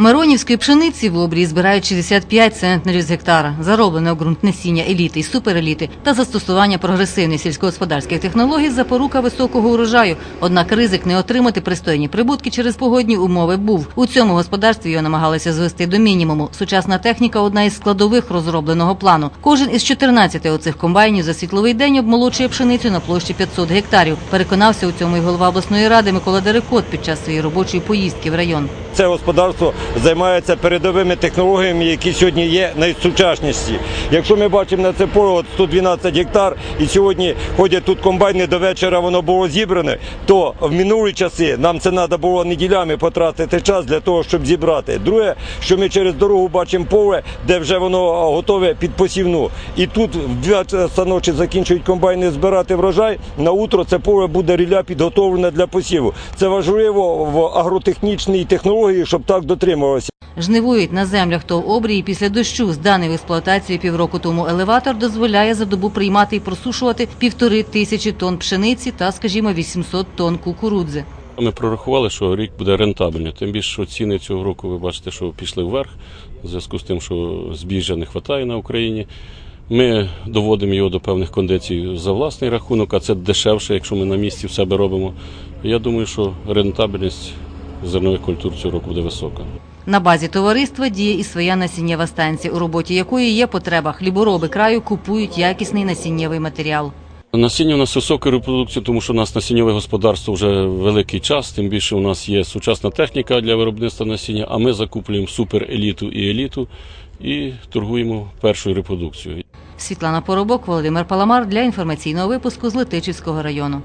Миронівської пшениці в обрії збирають 65 центнерів з гектара. Зароблене у ґрунт насіння еліти і супереліти та застосування прогресивних сільськогосподарських технологій запорука високого урожаю. Однак ризик не отримати пристойні прибутки через погодні умови був. У цьому господарстві його намагалися звести до мінімуму. Сучасна техніка одна із складових розробленого плану. Кожен із 14 оцих комбайнів за світловий день обмолочує пшеницю на площі 500 гектарів. Переконався у цьому і голова обласної ради Микола Дерекот під час своєї робочої поїздки в район. Це господарство займається передовими технологіями, які сьогодні є найсучасніші. Якщо ми бачимо на це поле от 112 гектар, і сьогодні ходять тут комбайни до вечора, воно було зібране, то в минулі часи нам це треба було неділями потратити час для того, щоб зібрати. Друге, що ми через дорогу бачимо поле, де вже воно готове під посівну. І тут в 2 часа ночі закінчують комбайни збирати врожай. На утро це поле буде ріля підготовлене для посіву. Це важливо в агротехнічній технології, щоб так дотримувалося. Жнивують на землях ТОВ обрії після дощу. Зданий в експлуатацію півроку тому елеватор дозволяє за добу приймати і просушувати півтори тисячі тонн пшениці та, скажімо, 800 тонн кукурудзи. Ми прорахували, що рік буде рентабельний. Тим більше, що ціни цього року ви бачите, що пішли вверх в зв'язку з тим, що збіжжя не вистачає на Україні. Ми доводимо його до певних кондицій за власний рахунок, а це дешевше, якщо ми на місці в себе робимо. Я думаю, що рентабельність зернових культур цього року буде висока. На базі товариства діє і своя насіннєва станція, у роботі якої є потреба. Хлібороби краю купують якісний насіннєвий матеріал. Насіння у нас висока репродукція, тому що у нас насіннєве господарство вже великий час. Тим більше у нас є сучасна техніка для виробництва насіння, а ми закуплюємо супереліту і еліту і торгуємо першою репродукцією. Світлана Поробок, Володимир Паламар для інформаційного випуску з Летичівського району.